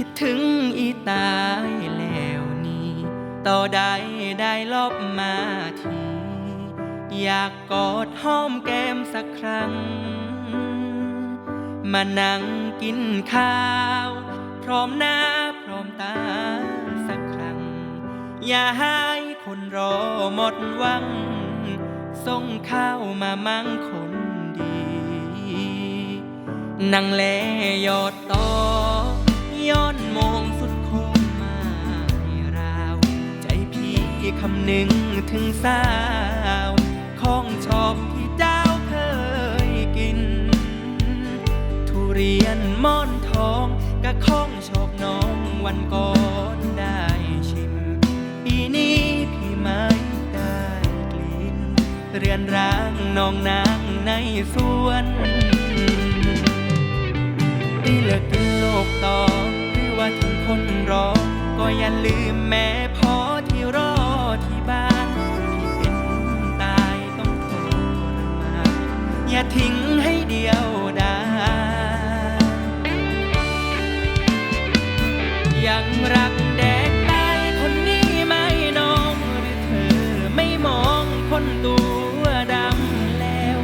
คิดถึงอีตายแล้วนี้ต่อได้ได้ลบมาที อยากกอดห้อมแก้มสักครั้ง มานั่งกินข้าว พร้อมหน้าพร้อมตาสักครั้ง อย่าให้คนรอหมดหวัง ส่งข้าวมามั่งคนดี นั่งแลยอดต่อ หนึ่งถึงสาวของชอบที่เจ้าเคยกิน ทุเรียนม่อนทองกะข้องชอบน้องวันก่อนได้ชิม ปีนี้พี่ไม่ได้กลิ่น เรือนร้างน้องนางในสวนที่เลือกกินโลกต่อหรือว่าถึงคนรอ ก็อย่าลืมแม่พ่อ ที่บ้านที่เป็นตายต้องทรมานอย่าทิ้งให้เดียวดายยังรักแดกตายคนนี้ไหม่น้องหรือเธอไม่มองคนตัวดำแล้ว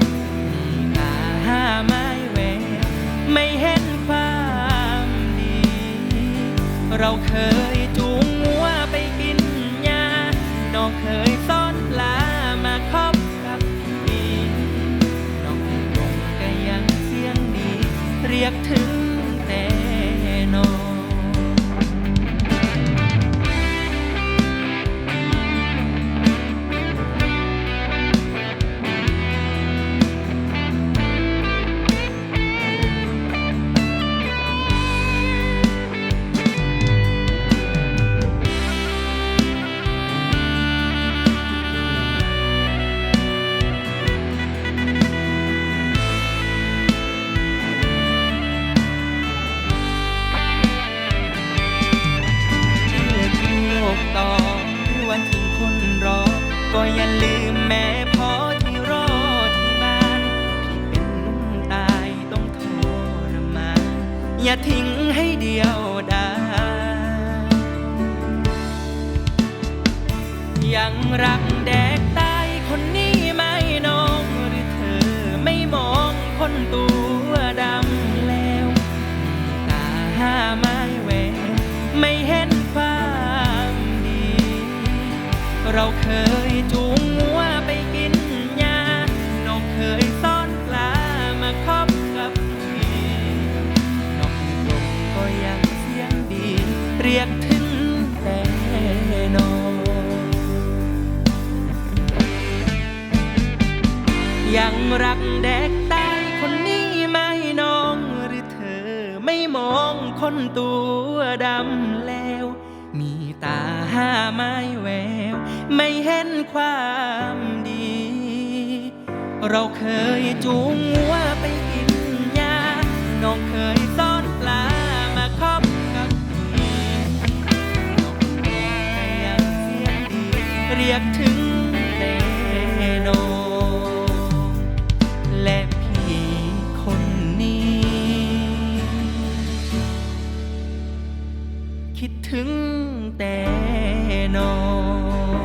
มีตาห้าไม้แววไม่เห็นความดี เราเคย องเคยซ่อนปลามาคบกับพี่น้องคงก็ยังเสียงดี เรียกถึง ก็อย่าลืมแม่พ่อที่รอที่บ้านที่เป็นนุ่มตายต้องทรมานอย่าทิ้งให้เดียวดายยังรักแดกตายคนนี้ไหมน้องหรือเธอไม่มองคนตัว เราเคยจูงงัวไปกินหญ้าน้องเคยซ่อนปลามาคบกับพี่น้องลงก็ยังเสียงดี เรียกถึงแต่น้องยังรักแดกตายคนนี้ไหมน้อง หรือเธอไม่มองคนตัวดำแล้ว มีตาห้าไม้แวว ไม่เห็นความดี เราเคยจูงวัวไปกินหญ้าน้องเคยซ่อนปลามาคบกับพี่น้องก็ยังเสียงดี เรียกถึง ถึงแต่นอน